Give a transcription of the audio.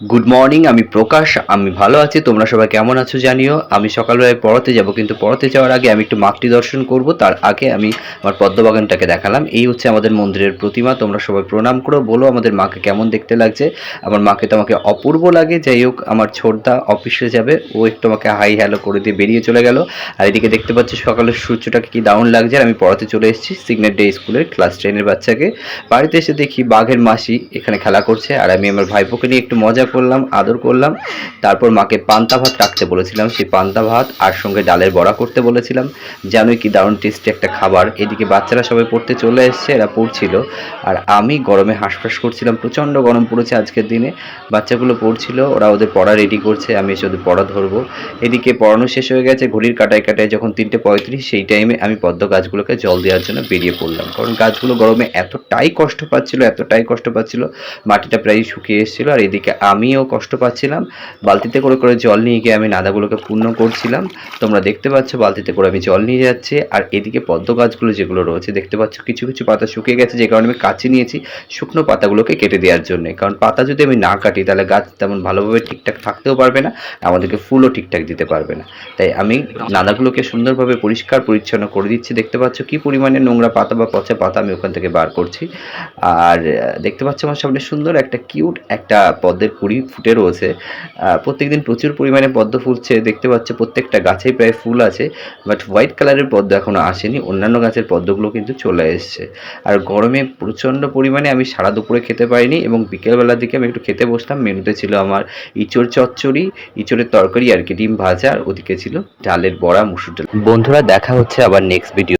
Good morning আমি প্রকাশ, আমি ভালো আছি, তোমরা সবাই কেমন আছো জানিও। আমি সকালবেলায় পড়াতে যাব, কিন্তু পড়াতে যাওয়ার আগে আমি একটু মাকটি দর্শন করব, তার আগে আমি আমার পদ্মবাগানটাকে দেখালাম। এই হচ্ছে আমাদের মন্দিরের প্রতিমা, তোমরা সবাই প্রণাম করো, বলো আমাদের মাকে কেমন দেখতে লাগছে। আমার মাকে তো আমাকে অপূর্ব লাগে, যাই হোক, আমার ছোটদা অফিসে যাবে, ও একটু আমাকে হাই হ্যালো করে দিয়ে বেরিয়ে চলে গেল। আর এদিকে দেখতে পাচ্ছি, সকালের সূর্যটাকে কি দারুণ লাগছে আমি পড়াতে চলে এসেছি সিগনেট ডে স্কুলের ক্লাস টেনের বাচ্চাকে। বাড়িতে এসে দেখি বাঘের মাসি এখানে খেলা করছে, আর আমি আমার ভাইপোকে নিয়ে একটু মজা করলাম, আদর করলাম, তারপর মাকে পান্তা ভাত রাখতে বলেছিলাম। সেই পান্তা ভাত আর সঙ্গে ডালের বড়া করতে বলেছিলাম। জানোই কি দারুণ টেস্টি একটা খাবার। এদিকে বাচ্চারা সবাই পড়তে চলে এসছে, এরা পড়ছিল। আর আমি গরমে হাঁসফাঁস করছিলাম, প্রচণ্ড গরম পড়েছে আজকের দিনে। বাচ্চাগুলো পড়ছিল, ওরা ওদের পড়া রেডি করছে, আমি এসে ওদের পড়া ধরবো। এদিকে পড়ানো শেষ হয়ে গেছে, ঘড়ির কাটায় কাটায় যখন তিনটে পঁয়ত্রিশ, সেই টাইমে আমি পদ্ম গাছগুলোকে জল দেওয়ার জন্য বেরিয়ে পড়লাম। কারণ গাছগুলো গরমে এতটাই কষ্ট পাচ্ছিল, এতটাই কষ্ট পাচ্ছিল, মাটিটা প্রায় শুকিয়ে এসেছিল। আর এদিকে আমিও কষ্ট পাচ্ছিলাম। বালতিতে করে করে জল নিয়ে গিয়ে আমি নাদাগুলোকে পূর্ণ করছিলাম। তোমরা দেখতে পাচ্ছ বালতিতে করে আমি জল নিয়ে যাচ্ছি। আর এদিকে পদ্ম গাছগুলো যেগুলো রয়েছে, দেখতে পাচ্ছ কিছু কিছু পাতা শুকিয়ে গেছে, যে কারণে আমি কাছে নিয়েছি শুকনো পাতাগুলোকে কেটে দেওয়ার জন্য। কারণ পাতা যদি আমি না কাটি, তাহলে গাছ তেমন ভালোভাবে ঠিকঠাক থাকতেও পারবে না, আমাদেরকে ফুলও ঠিকঠাক দিতে পারবে না। তাই আমি নাদাগুলোকে সুন্দরভাবে পরিষ্কার পরিচ্ছন্ন করে দিচ্ছি। দেখতে পাচ্ছ কি পরিমাণে নোংরা পাতা বা পচা পাতা আমি ওখান থেকে বার করছি। আর দেখতে পাচ্ছ আমার সামনে সুন্দর একটা কিউট একটা পদ্মের কুড়ি ফুটে রয়েছে। প্রত্যেকদিন প্রচুর পরিমাণে পদ্ম ফুলছে, দেখতে পাচ্ছ প্রত্যেকটা গাছেই প্রায় ফুল আছে বাট হোয়াইট কালারের পদ্ম এখনও আসেনি, অন্যান্য গাছের পদ্মগুলো কিন্তু চলে এসছে। আর গরমে প্রচণ্ড পরিমাণে আমি সারা দুপুরে খেতে পারিনি এবং বিকেলবেলার দিকে আমি একটু খেতে বসলাম মেনুতে ছিল আমার ইঁচড় চচ্চড়ি, ইঁচড়ের তরকারি আর কি, ডিম ভাজা, আর ওদিকে ছিল ডালের বড়া, মুসুর ডাল। বন্ধুরা, দেখা হচ্ছে আবার নেক্সট ভিডিও